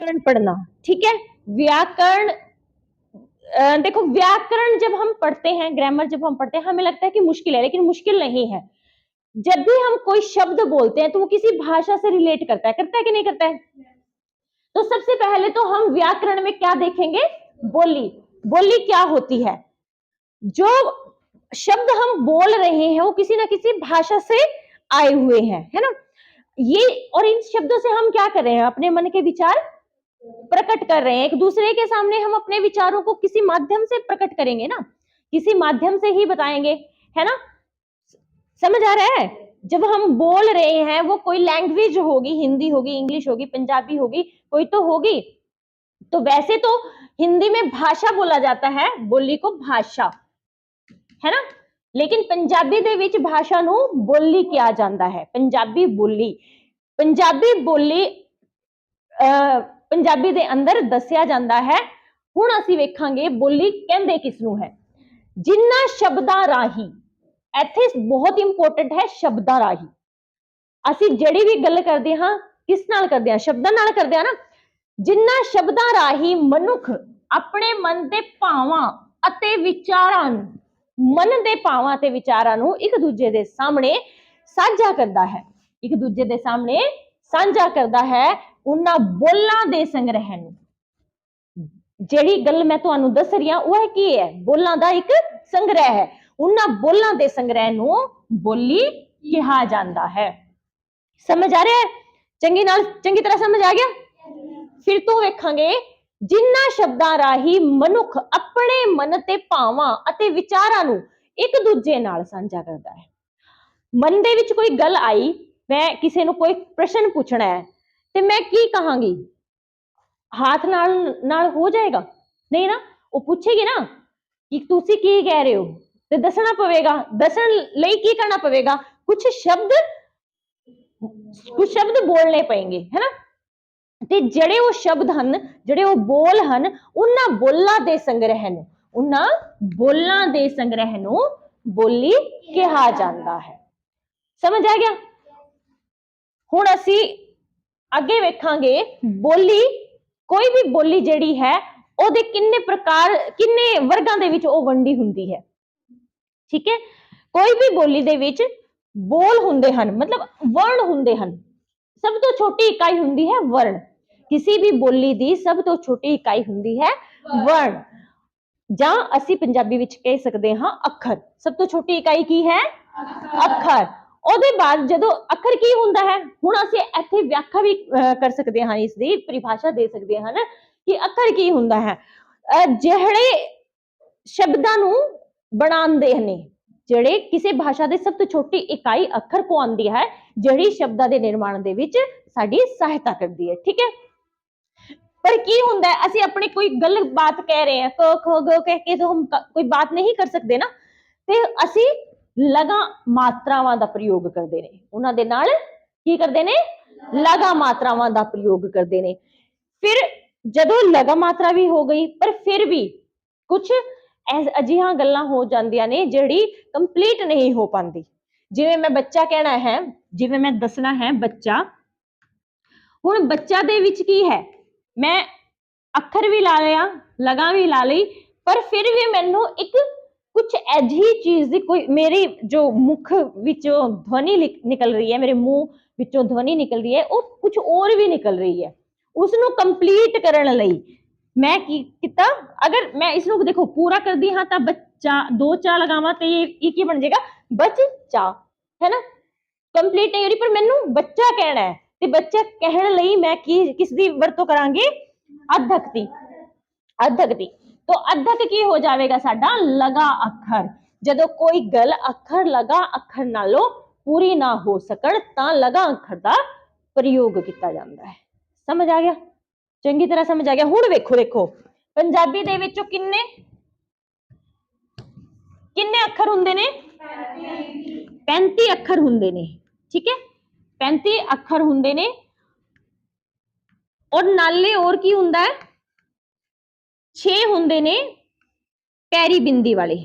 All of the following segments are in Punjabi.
व्याकरण पढ़ना, ठीक है? व्याकरण देखो व्याकरण जब हम पढ़ते हैं ग्रामर जब हम पढ़ते हैं, हमें लगता है कि मुश्किल है, लेकिन मुश्किल नहीं है। जब भी हम कोई शब्द बोलते हैं तो वो किसी भाषा से रिलेट करता है करता है कि नहीं करता है? तो सबसे पहले तो हम व्याकरण में क्या देखेंगे? बोली। बोली क्या होती है? जो शब्द हम बोल रहे हैं, वो किसी ना किसी भाषा से आए हुए हैं, है ना? ये, और इन शब्दों से हम क्या कर रहे हैं? अपने मन के विचार प्रकट कर रहे हैं एक दूसरे के सामने हम अपने विचारों को किसी माध्यम से प्रकट करेंगे ना किसी माध्यम से ही बताएंगे है ना समझ आ रहा है जब हम बोल रहे हैं वो कोई लैंग्वेज होगी हिंदी होगी इंग्लिश होगी पंजाबी होगी कोई तो होगी तो वैसे तो हिंदी में भाषा बोला जाता है बोली को भाषा ਹੈ ਨਾ ਲੇਕਿਨ ਪੰਜਾਬੀ ਦੇ ਵਿੱਚ ਭਾਸ਼ਾ ਨੂੰ ਬੋਲੀ ਕਿਹਾ ਜਾਂਦਾ ਹੈ ਪੰਜਾਬੀ ਬੋਲੀ ਪੰਜਾਬੀ ਬੋਲੀ ਅਹ ਪੰਜਾਬੀ ਦੇ ਅੰਦਰ ਦੱਸਿਆ ਜਾਂਦਾ ਹੈ। ਹੁਣ ਅਸੀਂ ਵੇਖਾਂਗੇ ਬੋਲੀ ਕਹਿੰਦੇ ਕਿਸ ਨੂੰ ਹੈ। ਜਿਨ੍ਹਾਂ ਸ਼ਬਦਾਂ ਰਾਹੀਂ, ਇੱਥੇ ਬਹੁਤ ਇੰਪੋਰਟੈਂਟ ਹੈ ਸ਼ਬਦਾਂ ਰਾਹੀਂ। ਅਸੀਂ ਜਿਹੜੀ ਵੀ ਗੱਲ ਕਰਦੇ ਹਾਂ, ਕਿਸ ਨਾਲ ਕਰਦੇ ਹਾਂ? ਸ਼ਬਦਾਂ ਨਾਲ ਕਰਦੇ ਹਾਂ ਨਾ। ਜਿਨ੍ਹਾਂ ਸ਼ਬਦਾਂ ਰਾਹੀਂ ਮਨੁੱਖ ਆਪਣੇ ਮਨ ਦੇ ਭਾਵਾਂ ਅਤੇ ਵਿਚਾਰਾਂ ਨੂੰ, ਮਨ ਦੇ ਭਾਵਾਂ ਤੇ ਵਿਚਾਰਾਂ ਨੂੰ ਇੱਕ ਦੂਜੇ ਦੇ ਸਾਹਮਣੇ ਸਾਂਝਾ ਕਰਦਾ ਹੈ। ਇੱਕ ਦੂਜੇ ਦੇ ਸਾਹਮਣੇ ਸਾਂਝਾ ਕਰਦਾ ਹੈ। ਉਹਨਾਂ ਬੋਲਾਂ ਦੇ ਸੰਗ੍ਰਹਿ ਨੂੰ। ਜਿਹੜੀ ਗੱਲ ਮੈਂ ਤੁਹਾਨੂੰ ਦੱਸ ਰਹੀ ਹਾਂ, ਉਹ ਹੈ ਕੀ ਹੈ? ਬੋਲਾਂ ਦਾ ਇੱਕ ਸੰਗ੍ਰਹਿ ਹੈ। ਉਹਨਾਂ ਬੋਲਾਂ ਦੇ ਸੰਗ੍ਰਹਿ ਨੂੰ ਬੋਲੀ ਕਿਹਾ ਜਾਂਦਾ ਹੈ। ਸਮਝ ਆ ਰਿਹਾ ਹੈ? ਚੰਗੀ ਨਾਲ, ਚੰਗੀ ਤਰ੍ਹਾਂ ਸਮਝ ਆ ਗਿਆ? ਫਿਰ ਤੋਂ ਵੇਖਾਂਗੇ ਜਿਨ੍ਹਾਂ ਸ਼ਬਦਾਂ ਰਾਹੀਂ ਮਨੁੱਖ ਆਪਣੇ ਮਨ ਤੇ ਭਾਵਾਂ ਅਤੇ ਵਿਚਾਰਾਂ ਨੂੰ ਇੱਕ ਦੂਜੇ ਨਾਲ ਸਾਂਝਾ ਕਰਦਾ ਹੈ। ਮਨ ਦੇ ਵਿੱਚ ਕੋਈ ਗੱਲ ਆਈ, ਮੈਂ ਕਿਸੇ ਨੂੰ ਕੋਈ ਪ੍ਰਸ਼ਨ ਪੁੱਛਣਾ ਹੈ ਤੇ ਮੈਂ ਕੀ ਕਹਾਂਗੀ? ਹੱਥ ਨਾਲ ਨਾਲ ਹੋ ਜਾਏਗਾ? ਨਹੀਂ ਨਾ, ਉਹ ਪੁੱਛੇਗੀ ਨਾ ਕਿ ਤੁਸੀਂ ਕੀ ਕਹਿ ਰਹੇ ਹੋ? ਤੇ ਦੱਸਣਾ ਪਵੇਗਾ। ਦੱਸਣ ਲਈ ਕੀ ਕਰਨਾ ਪਵੇਗਾ? ਕੁਝ ਸ਼ਬਦ ਕੁਝ ਸ਼ਬਦ ਬੋਲਣੇ ਪਏਗੇ, ਹੈ ਤੇ ਜਿਹੜੇ ਉਹ ਸ਼ਬਦ ਹਨ, ਜਿਹੜੇ ਉਹ ਬੋਲ ਹਨ, ਉਹਨਾਂ ਬੋਲਾਂ ਦੇ ਸੰਗ੍ਰਹਿ ਨੂੰ, ਉਹਨਾਂ ਬੋਲਾਂ ਦੇ ਸੰਗ੍ਰਹਿ ਨੂੰ ਬੋਲੀ ਕਿਹਾ ਜਾਂਦਾ ਹੈ। ਸਮਝ ਆ ਗਿਆ? ਹੁਣ ਅਸੀਂ ਅੱਗੇ ਵੇਖਾਂਗੇ ਬੋਲੀ ਕੋਈ ਵੀ ਬੋਲੀ ਜਿਹੜੀ ਹੈ ਉਹਦੇ ਕਿੰਨੇ ਪ੍ਰਕਾਰ ਕਿੰਨੇ ਵਰਗਾਂ ਦੇ ਵਿੱਚ ਉਹ ਵੰਡੀ ਹੁੰਦੀ ਹੈ। ਠੀਕ ਹੈ? ਕੋਈ ਵੀ ਬੋਲੀ ਦੇ ਵਿੱਚ ਬੋਲ ਹੁੰਦੇ ਹਨ ਮਤਲਬ ਵਰਣ ਹੁੰਦੇ ਹਨ। ਸਭ ਤੋਂ ਛੋਟੀ ਇਕਾਈ ਹੁੰਦੀ ਹੈ ਵਰਣ। ਕਿਸੇ ਵੀ ਬੋਲੀ ਦੀ ਸਭ ਤੋਂ ਛੋਟੀ ਇਕਾਈ ਹੁੰਦੀ ਹੈ ਵਰਣ। ਜਾਂ ਅਸੀਂ ਪੰਜਾਬੀ ਵਿੱਚ ਕਹਿ ਸਕਦੇ ਹਾਂ ਅੱਖਰ। ਸਭ ਤੋਂ ਛੋਟੀ ਇਕਾਈ ਕੀ ਹੈ? ਅੱਖਰ। ਉਹਦੇ ਬਾਅਦ ਜਦੋਂ ਅੱਖਰ ਕੀ ਹੁੰਦਾ ਹੈ ਹੁਣ ਅਸੀਂ ਇੱਥੇ ਵਿਆਖਿਆ ਵੀ ਅਹ, ਕਰ ਸਕਦੇ ਹਾਂ ਇਸ ਦੀ ਪਰਿਭਾਸ਼ਾ ਦੇ ਸਕਦੇ ਹਨ ਕਿ ਅੱਖਰ ਕੀ ਹੁੰਦਾ ਹੈ ਅਹ, ਜਿਹੜੇ ਸ਼ਬਦਾਂ ਨੂੰ ਬਣਾਉਂਦੇ ਨੇ ਜਿਹੜੇ ਕਿਸੇ ਭਾਸ਼ਾ ਦੇ ਸਭ ਤੋਂ ਛੋਟੀ ਇਕਾਈ ਅੱਖਰ ਕੋ ਆਉਂਦੀ ਹੈ ਜਿਹੜੀ ਸ਼ਬਦਾਂ ਦੇ ਨਿਰਮਾਣ ਦੇ ਵਿੱਚ ਸਾਡੀ ਸਹਾਇਤਾ ਕਰਦੀ ਹੈ ਠੀਕ ਹੈ पर की ਹੁੰਦਾ ਹੈ ਅਸੀਂ ਆਪਣੀ ਕੋਈ ਗਲਤ ਬਾਤ ਕਹਿ ਰਹੇ ਹਾਂ ਕ ਖ ਗ ਕਹਿ ਕੇ ਤਾਂ ਹਮ ਕ- ਕੋਈ ਬਾਤ ਨਹੀਂ ਕਰ ਸਕਦੇ ਨਾ ਤੇ ਅਸੀਂ ਲਗਾ ਮਾਤਰਾਵਾਂ ਦਾ ਪ੍ਰਯੋਗ ਕਰਦੇ ਨੇ। ਉਹਨਾਂ ਦੇ ਨਾਲ ਕੀ ਕਰਦੇ ਨੇ? ਲਗਾ ਮਾਤਰਾਵਾਂ ਦਾ ਪ੍ਰਯੋਗ ਕਰਦੇ ਨੇ। ਫਿਰ ਜਦੋਂ ਲਗਾ ਮਾਤਰਾ ਵੀ ਹੋ ਗਈ, ਪਰ ਫਿਰ ਵੀ ਕੁਝ ਅਜਿਹੀਆਂ ਗੱਲਾਂ ਹੋ ਜਾਂਦੀਆਂ ਨੇ ਜਿਹੜੀ ਕੰਪਲੀਟ ਨਹੀਂ ਹੋ ਪਾਉਂਦੀ। ਜਿਵੇਂ ਮੈਂ ਬੱਚਾ ਕਹਿਣਾ ਹੈ, ਜਿਵੇਂ ਮੈਂ ਦੱਸਣਾ ਹੈ ਬੱਚਾ, ਹੁਣ ਬੱਚਾ ਦੇ ਵਿੱਚ ਕੀ ਹੈ? ਮੈਂ ਅੱਖਰ ਵੀ ਲਾ ਲਿਆ, ਲਗਾ ਵੀ ਲਾ ਲਈ, ਪਰ ਫਿਰ ਵੀ ਮੈਨੂੰ ਇੱਕ ਕੁਝ ਅਜਿਹੀ ਚੀਜ਼ ਦੀ ਕੋਈ, ਮੇਰੀ ਜੋ ਮੁਖ ਵਿੱਚੋਂ ਧਵਨੀ ਨਿਕਲ ਰਹੀ ਹੈ, ਮੇਰੇ ਮੂੰਹ ਵਿੱਚੋਂ ਧਵਨੀ ਨਿਕਲ ਰਹੀ ਹੈ, ਉਹ ਕੁਝ ਹੋਰ ਵੀ ਨਿਕਲ ਰਹੀ ਹੈ। ਉਸ ਨੂੰ ਕੰਪਲੀਟ ਕਰਨ ਲਈ ਮੈਂ ਕੀ ਕੀਤਾ? ਅਗਰ ਮੈਂ ਇਸ ਨੂੰ ਦੇਖੋ, ਪੂਰਾ ਕਰਦੀ ਹਾਂ ਤਾਂ ਬੱਚਾ ਦੋ ਚਾ ਲਗਾਵਾਂ ਤੇ ਇਹ ਕੀ ਬਣ ਜਾਏਗਾ? ਬੱਚਾ ਹੈ ਨਾ? ਕੰਪਲੀਟ ਨਹੀਂ ਹੋ ਰਹੀ, ਪਰ ਮੈਨੂੰ ਬੱਚਾ ਕਹਿਣਾ ਹੈ ਤੇ ਬੱਚਾ ਕਹਿਣ ਲਈ ਮੈਂ ਕੀ ਕਿਸ ਦੀ ਵਰਤੋਂ ਕਰਾਂਗੀ? ਅਧਕ ਦੀ ਅਧਕ ਦੀ ਤੋਂ ਅਧਕ ਕੀ ਹੋ ਜਾਵੇਗਾ ਸਾਡਾ? ਲਗਾ ਅੱਖਰ। ਜਦੋਂ ਕੋਈ ਗੱਲ ਅੱਖਰ, ਲਗਾ ਅੱਖਰ ਨਾਲੋਂ ਪੂਰੀ ਨਾ ਹੋ ਸਕਣ, ਤਾਂ ਲਗਾ ਅੱਖਰ ਦਾ ਪ੍ਰਯੋਗ ਕੀਤਾ ਜਾਂਦਾ ਹੈ। ਸਮਝ ਆ ਗਿਆ? ਚੰਗੀ ਤਰ੍ਹਾਂ ਸਮਝ ਆ ਗਿਆ? ਹੁਣ ਵੇਖੋ ਦੇਖੋ ਪੰਜਾਬੀ ਦੇ ਵਿੱਚੋਂ ਕਿੰਨੇ? ਕਿੰਨੇ ਅੱਖਰ ਹੁੰਦੇ ਨੇ? 35 ਅੱਖਰ ਹੁੰਦੇ ਨੇ। ਠੀਕ ਹੈ? 35 ਅੱਖਰ ਹੁੰਦੇ ਨੇ। ਔਰ ਨਾਲੇ ਹੋਰ ਕੀ ਹੁੰਦਾ ਹੈ? 6 ਹੁੰਦੇ ਨੇ ਪੈਰੀ ਬਿੰਦੀ ਵਾਲੇ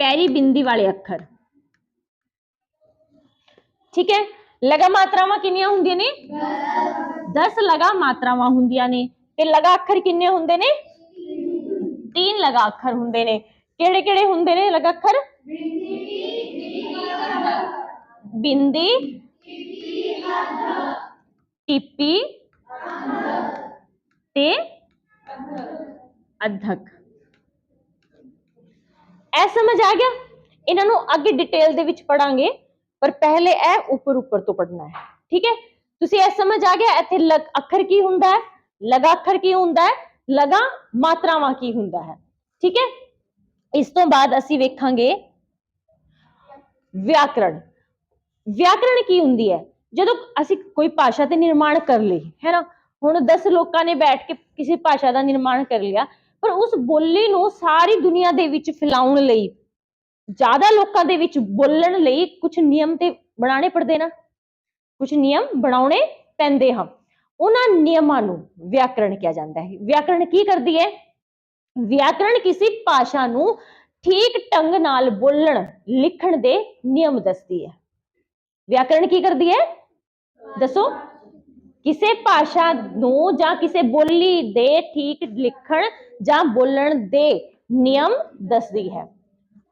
ਪੈਰੀ ਬਿੰਦੀ ਵਾਲੇ ਅੱਖਰ ਠੀਕ ਹੈ ਲਗਾ ਮਾਤਰਾਵਾਂ ਕਿੰਨੀਆਂ ਹੁੰਦੀਆਂ ਨੇ 10 ਲਗਾ ਮਾਤਰਾਵਾਂ ਹੁੰਦੀਆਂ ਨੇ ਤੇ ਲਗਾ ਅੱਖਰ ਕਿੰਨੇ ਹੁੰਦੇ ਨੇ ਤਿੰਨ ਲਗਾ ਅੱਖਰ ਹੁੰਦੇ ਨੇ ਕਿਹੜੇ ਕਿਹੜੇ ਹੁੰਦੇ ਨੇ ਲਗਾ ਅੱਖਰ ਬਿੰਦੀ ਟਿੱਪੀ ਤੇ ਅਧਕ। ਐ ਸਮਝ ਆ ਗਿਆ? ਇਹਨਾਂ ਨੂੰ ਅੱਗੇ ਡਿਟੇਲ ਦੇ ਵਿੱਚ ਪੜਾਂਗੇ ਪਰ ਪਹਿਲੇ ਇਹ ਉੱਪਰ ਉੱਪਰ ਤੋਂ ਪੜਨਾ ਹੈ। ਠੀਕ ਹੈ? ਤੁਸੀਂ ਇਹ ਸਮਝ ਆ ਗਿਆ? ਇੱਥੇ ਅੱਖਰ ਕੀ ਹੁੰਦਾ ਹੈ? ਲਗਾ ਅੱਖਰ ਕੀ ਹੁੰਦਾ ਹੈ? ਲਗਾ ਮਾਤਰਾਵਾਂ ਕੀ ਹੁੰਦਾ ਹੈ? ਠੀਕ ਹੈ? ਇਸ ਤੋਂ ਬਾਅਦ ਅਸੀਂ ਵੇਖਾਂਗੇ ਵਿਆਕਰਣ। ਵਿਆਕਰਣ ਕੀ ਹੁੰਦੀ ਹੈ? ਜਦੋਂ ਅਸੀਂ ਕੋਈ ਭਾਸ਼ਾ ਤੇ ਨਿਰਮਾਣ ਕਰ ਲਈ ਹੈ ਨਾ? ਹੁਣ 10 ਲੋਕਾਂ ਨੇ ਬੈਠ ਕੇ ਕਿਸੇ ਭਾਸ਼ਾ ਦਾ ਨਿਰਮਾਣ ਕਰ ਲਿਆ, ਪਰ ਉਸ ਬੋਲੀ ਨੂੰ ਸਾਰੀ ਦੁਨੀਆ ਦੇ ਵਿੱਚ ਫੈਲਾਉਣ ਲਈ, ਜ਼ਿਆਦਾ ਲੋਕਾਂ ਦੇ ਵਿੱਚ ਬੋਲਣ ਲਈ ਕੁਝ ਨਿਯਮ ਤੇ ਬਣਾਉਣੇ ਪੜਦੇ ਨਾ ਕੁਝ ਨਿਯਮ ਬਣਾਉਣੇ ਪੈਂਦੇ ਹਨ ਉਹਨਾਂ ਨਿਯਮਾਂ ਨੂੰ ਵਿਆਕਰਣ ਕਿਹਾ ਜਾਂਦਾ ਹੈ। ਵਿਆਕਰਣ ਕੀ ਕਰਦੀ ਹੈ? ਵਿਆਕਰਣ ਕਿਸੇ ਭਾਸ਼ਾ ਨੂੰ ਠੀਕ ਢੰਗ ਨਾਲ ਬੋਲਣ, ਲਿਖਣ ਦੇ ਨਿਯਮ ਦੱਸਦੀ ਹੈ। ਵਿਆਕਰਣ ਕੀ ਕਰਦੀ ਹੈ? ਦੱਸੋ। ਕਿਸੇ ਭਾਸ਼ਾ ਨੂੰ ਜਾਂ ਕਿਸੇ ਬੋਲੀ ਦੇ ਠੀਕ ਲਿਖਣ ਜਾਂ ਬੋਲਣ ਦੇ ਨਿਯਮ ਦੱਸਦੀ ਹੈ।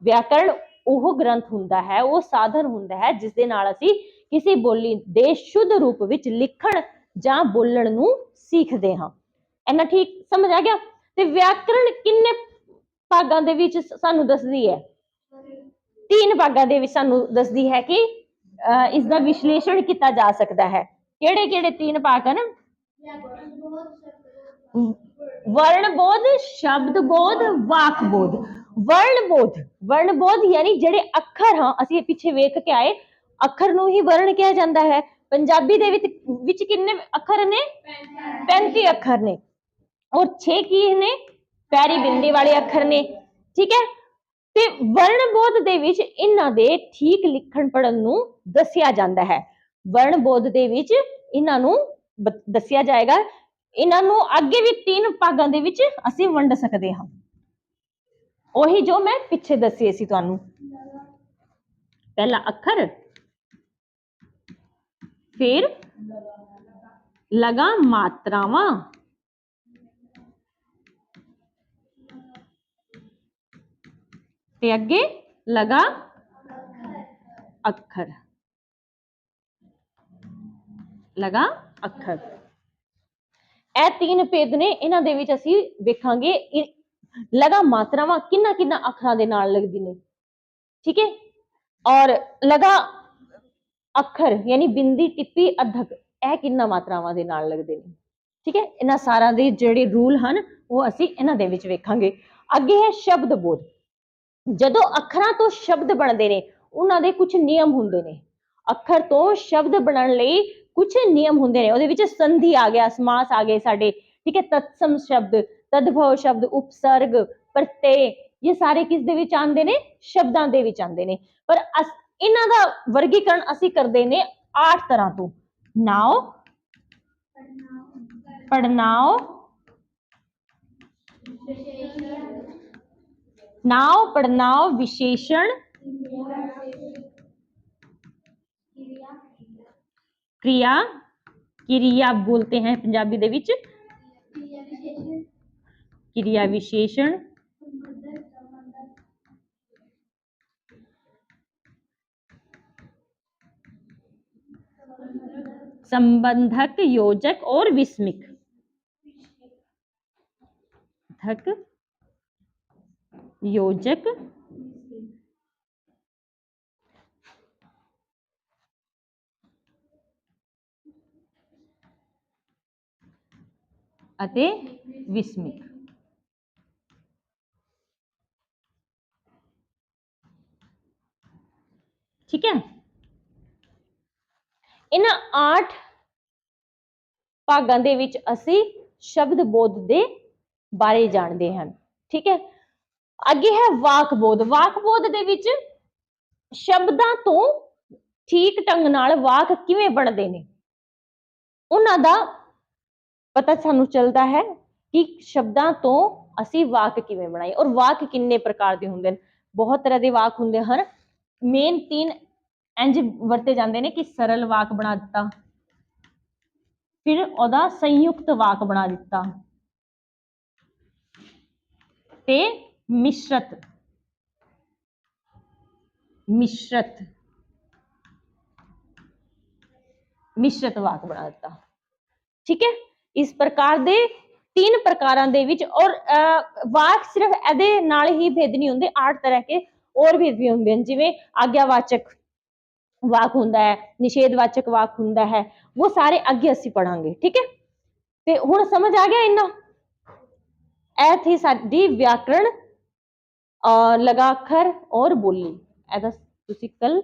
ਵਿਆਕਰਣ ਉਹ ਗ੍ਰੰਥ ਹੁੰਦਾ ਹੈ ਉਹ ਸਾਧਨ ਹੁੰਦਾ ਹੈ ਜਿਸ ਦੇ ਨਾਲ ਅਸੀਂ ਕਿਸੇ ਬੋਲੀ ਦੇ ਸ਼ੁੱਧ ਰੂਪ ਵਿੱਚ ਲਿਖਣ ਜਾਂ ਬੋਲਣ ਨੂੰ ਸਿੱਖਦੇ ਹਾਂ। ਇੰਨਾ ਠੀਕ ਸਮਝ ਆ ਗਿਆ? ਤੇ ਵਿਆਕਰਣ ਕਿੰਨੇ ਭਾਗਾਂ ਦੇ ਵਿੱਚ ਸਾਨੂੰ ਦੱਸਦੀ ਹੈ? ਤਿੰਨ ਭਾਗਾਂ ਦੇ ਵਿੱਚ ਸਾਨੂੰ ਦੱਸਦੀ ਹੈ ਕਿ ਇਸ ਦਾ ਵਿਸ਼ਲੇਸ਼ਣ ਕੀਤਾ ਜਾ ਸਕਦਾ ਹੈ। ਕਿਹੜੇ ਕਿਹੜੇ ਤਿੰਨ ਭਾਗ ਹਨ? ਵਰਣ ਬੋਧ, ਸ਼ਬਦ ਬੋਧ, ਵਾਕ ਵਰਣ ਬੋਧ ਵਰਣ ਬੋਧ ਯਾਨੀ ਜਿਹੜੇ ਅੱਖਰ ਹਾਂ, ਅਸੀਂ ਪਿੱਛੇ ਵੇਖ ਕੇ ਆਏ। ਅੱਖਰ ਨੂੰ ਹੀ ਵਰਣ ਕਿਹਾ ਜਾਂਦਾ ਹੈ। ਪੰਜਾਬੀ ਦੇ ਵਿੱਚ ਵਿੱਚ ਕਿੰਨੇ ਅੱਖਰ ਨੇ? 35 ਅੱਖਰ ਨੇ। ਔਰ 6 ਕੀ ਨੇ? ਪੈਰੀ ਬਿੰਦੀ ਵਾਲੇ ਅੱਖਰ ਨੇ। ਠੀਕ ਹੈ? ਤੇ ਵਰਣ ਬੋਧ ਦੇ ਵਿੱਚ ਇਹਨਾਂ ਦੇ ਠੀਕ ਲਿਖਣ ਪੜਨ ਨੂੰ ਦੱਸਿਆ ਜਾਂਦਾ ਹੈ। ਵਰਣ ਬੋਧ ਦੇ ਵਿੱਚ ਇਹਨਾਂ ਨੂੰ ਦੱਸਿਆ ਜਾਏਗਾ। ਇਹਨਾਂ ਨੂੰ ਅੱਗੇ ਵੀ ਤਿੰਨ ਭਾਗਾਂ ਦੇ ਵਿੱਚ ਅਸੀਂ ਵੰਡ ਸਕਦੇ ਹਾਂ। ਉਹੀ ਜੋ ਮੈਂ ਪਿੱਛੇ ਦੱਸੇ ਸੀ ਤੁਹਾਨੂੰ। ਪਹਿਲਾ ਅੱਖਰ, ਫਿਰ ਲਗਾ ਮਾਤਰਾਵਾਂ, ਤੇ ਅੱਗੇ ਲਗਾ ਅੱਖਰ। ਲਗਾ ਅੱਖਰ। ਇਹ ਤਿੰਨ ਭੇਦ ਨੇ, ਇਹਨਾਂ ਦੇ ਵਿੱਚ ਅਸੀਂ ਵੇਖਾਂਗੇ ਲਗਾ ਮਾਤਰਾਵਾਂ ਕਿੰਨਾ ਕਿੰਨਾ ਅੱਖਰਾਂ ਦੇ ਨਾਲ ਲੱਗਦੀ ਨੇ। ਠੀਕ ਹੈ? ਔਰ ਲਗਾ ਅੱਖਰ, ਯਾਨੀ ਬਿੰਦੀ, ਟਿੱਪੀ, ਅਧਕ, ਇਹ ਕਿੰਨਾ ਮਾਤਰਾਵਾਂ ਦੇ ਨਾਲ ਲੱਗਦੇ ਨੇ। ਠੀਕ ਹੈ? ਇਹਨਾਂ ਸਾਰਿਆਂ ਦੇ ਜਿਹੜੇ ਰੂਲ ਹਨ, ਉਹ ਅਸੀਂ ਇਹਨਾਂ ਦੇ ਵਿੱਚ ਵੇਖਾਂਗੇ। ਅੱਗੇ ਹੈ ਸ਼ਬਦ ਬੋਧ। ਜਦੋਂ ਅੱਖਰਾਂ ਤੋਂ ਸ਼ਬਦ ਬਣਦੇ ਨੇ, ਉਹਨਾਂ ਦੇ ਕੁਝ ਨਿਯਮ ਹੁੰਦੇ ਨੇ। ਅੱਖਰ ਤੋਂ ਸ਼ਬਦ ਬਣਨ ਲਈ ਕੁਝ ਨਿਯਮ ਹੁੰਦੇ ਨੇ, ਉਹਦੇ ਵਿੱਚ ਸੰਧੀ ਆ ਗਿਆ, ਸਮਾਸ ਆ ਗਏ ਸਾਡੇ, ਠੀਕ ਹੈ, ਤਤਸਮ ਸ਼ਬਦ, ਤਦਭਵ ਸ਼ਬਦ, ਉਪਸਰਗ ਪ੍ਰਤਯ ਇਹ ਸਾਰੇ ਕਿਸ ਦੇ ਵਿੱਚ ਆਉਂਦੇ ਨੇ? ਸ਼ਬਦਾਂ ਦੇ ਵਿੱਚ ਆਉਂਦੇ ਨੇ। ਪਰ ਇਹਨਾਂ ਦਾ ਵਰਗੀਕਰਨ ਅਸੀਂ ਕਰਦੇ ਨੇ 8 ਤਰ੍ਹਾਂ ਤੋਂ। ਨਾਉ ਪੜਨਾਉ ਨਾਉ ਪੜਨਾਉ ਵਿਸ਼ੇषण क्रिया क्रिया बोलते हैं पंजाबी दे क्रिया विशेषण। संबंधक योजक और विस्मिक। धक योजक। ਅਤੇ ਵਿਸਮਿਕ ਠੀਕ ਹੈ? ਇਹਨਾਂ 8 ਭਾਗਾਂ ਦੇ ਵਿੱਚ ਅਸੀਂ ਸ਼ਬਦ ਬੋਧ ਦੇ ਬਾਰੇ ਜਾਣਦੇ ਹਾਂ। ਠੀਕ ਹੈ? ਅੱਗੇ ਹੈ ਵਾਕ ਬੋਧ। ਵਾਕ ਬੋਧ ਦੇ ਵਿੱਚ ਸ਼ਬਦਾਂ ਤੋਂ ਠੀਕ ਢੰਗ ਨਾਲ ਵਾਕ ਕਿਵੇਂ ਬਣਦੇ ਨੇ? ਉਹਨਾਂ ਦਾ ਪਤਾ ਸਾਨੂੰ ਚੱਲਦਾ ਹੈ ਕਿ ਸ਼ਬਦਾਂ ਤੋਂ ਅਸੀਂ ਵਾਕ ਕਿਵੇਂ ਬਣਾਏ ਔਰ ਵਾਕ ਕਿੰਨੇ ਪ੍ਰਕਾਰ ਦੇ ਹੁੰਦੇ ਨੇ ਬਹੁਤ ਤਰ੍ਹਾਂ ਦੇ ਵਾਕ ਹੁੰਦੇ ਹਨ। ਮੇਨ ਤਿੰਨ ਇੰਜ ਵਰਤੇ ਜਾਂਦੇ ਨੇ ਕਿ ਸਰਲ ਵਾਕ ਬਣਾ ਦਿੱਤਾ, ਫਿਰ ਉਹਦਾ ਸੰਯੁਕਤ ਵਾਕ ਬਣਾ ਦਿੱਤਾ ਤੇ ਮਿਸ਼ਰਤ ਮਿਸ਼ਰਤ ਮਿਸ਼ਰਤ ਵਾਕ ਬਣਾ ਦਿੱਤਾ। ਠੀਕ ਹੈ? ਇਸ ਪ੍ਰਕਾਰ ਦੇ ਤਿੰਨ ਪ੍ਰਕਾਰਾਂ ਦੇ ਵਿੱਚ ਔਰ ਵਾਕ ਸਿਰਫ ਇਹਦੇ ਨਾਲ ਹੀ ਭੇਦ ਨਹੀਂ ਹੁੰਦੇ, ਆਠ ਤਰ੍ਹਾਂ ਕੇ ਹੋਰ ਭੇਦ ਵੀ ਹੁੰਦੇ ਹਨ, ਜਿਵੇਂ ਆਗਿਆਵਾਚਕ ਵਾਕ ਹੁੰਦਾ ਹੈ, ਨਿਸ਼ੇਧਵਾਚਕ ਵਾਕ ਹੁੰਦਾ ਹੈ, ਉਹ ਸਾਰੇ ਅੱਗੇ ਅਸੀਂ ਪੜਾਂਗੇ ਠੀਕ ਹੈ? ਤੇ ਹੁਣ ਸਮਝ ਆ ਗਿਆ ਇੰਨਾ? ਇਹ ਥੀ ਸਾਡੀ ਵਿਆਕਰਣ ਅਹ ਲਗਾਖਰ ਔਰ ਬੋਲੀ। ਇਹਦਾ ਤੁਸੀਂ ਕੱਲ